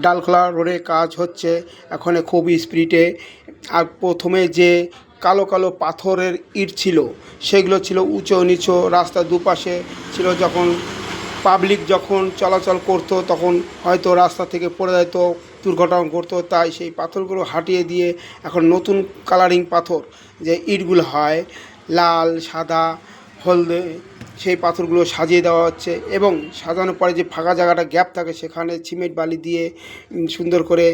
ডালখোলা রোডে কাজ হচ্ছে। এখানে খুব স্পিডে। আর প্রথমে যে কালো কালো পাথরের ইট ছিল, সেগুলো ছিল উঁচু নিচু রাস্তার দুপাশে ছিল যখন পাবলিক যখন চলাচল করতো, তখন হয়তো রাস্তা থেকে পড়ে যেত, দুর্ঘটনা ঘটতো। তাই সেই পাথরগুলো হাটিয়ে দিয়ে এখন নতুন কালারিং পাথর, যে ইটগুলো হয়, লাল, সাদা হলদে সেই পাথরগুলো সাজিয়ে দেওয়া হচ্ছে এবং সাজানোর পরে যে ফাঁকা জায়গাটা গ্যাপ থাকে সেখানে সিমেন্ট, বালি দিয়ে সুন্দর করে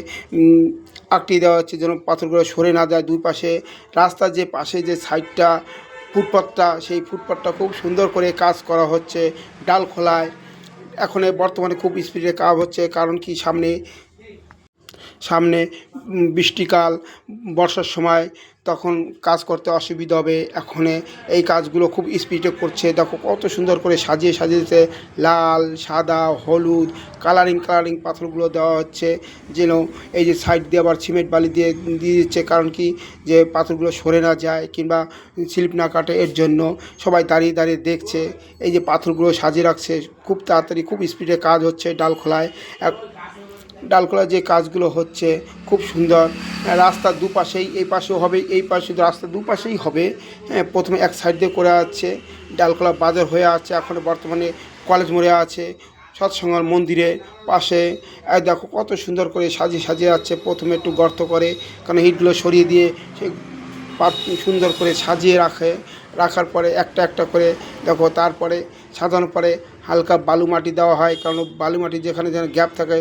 আঁকটিয়ে দেওয়া হচ্ছে যেন পাথরগুলো সরে না যায় দুই পাশে। রাস্তার যে পাশে যে সাইডটা ফুটপাথটা সেই ফুটপাথটা খুব সুন্দর করে কাজ করা হচ্ছে ডাল খোলায়। এখন বর্তমানে খুব স্পিডে কাজ হচ্ছে, কারণ কি সামনে সামনে বৃষ্টিকাল, বর্ষার সময় তখন কাজ করতে অসুবিধা হবে। এখন এই কাজগুলো খুব স্পিডে করছে। দেখো কত সুন্দর করে সাজিয়ে সাজিয়েছে। লাল, সাদা, হলুদ কালারিং কালারিং পাথরগুলো দেওয়া হচ্ছে। যেন এই যে সাইড দিয়ে আবার সিমেন্ট বালি দিয়ে দিয়ে দিচ্ছে। কারণ কি? যে পাথরগুলো সরে না যায় কিংবা স্লিপ না কাটে এর জন্য সবাই দাঁড়িয়ে দাঁড়িয়ে দেখছে। এই যে পাথরগুলো সাজিয়ে রাখছে। খুব তাড়াতাড়ি, খুব স্পিডে কাজ হচ্ছে ডাল খোলায়। এক ডালখোলা যে কাজগুলো হচ্ছে খুব সুন্দর। রাস্তার দুপাশেই, এই পাশেও হবে, এই পাশে রাস্তার দুপাশেই হবে। হ্যাঁ প্রথমে এক সাইড দিয়ে করে আছে ডালখোলা বাজার হয়ে আছে, এখন বর্তমানে কলেজ মোড়ে আছে, সৎসঙ্গর মন্দিরের পাশে। দেখো কত সুন্দর করে সাজিয়ে সাজিয়ে আছে, প্রথমে একটু গর্ত করে, কারণ ইটগুলো সরিয়ে দিয়ে সে সুন্দর করে সাজিয়ে রাখে। রাখার পরে একটা একটা করে, দেখো তারপরে সাজানোর পরে হালকা বালু মাটি দেওয়া হয়, কারণ বালু মাটি যেখানে যেন গ্যাপ থাকে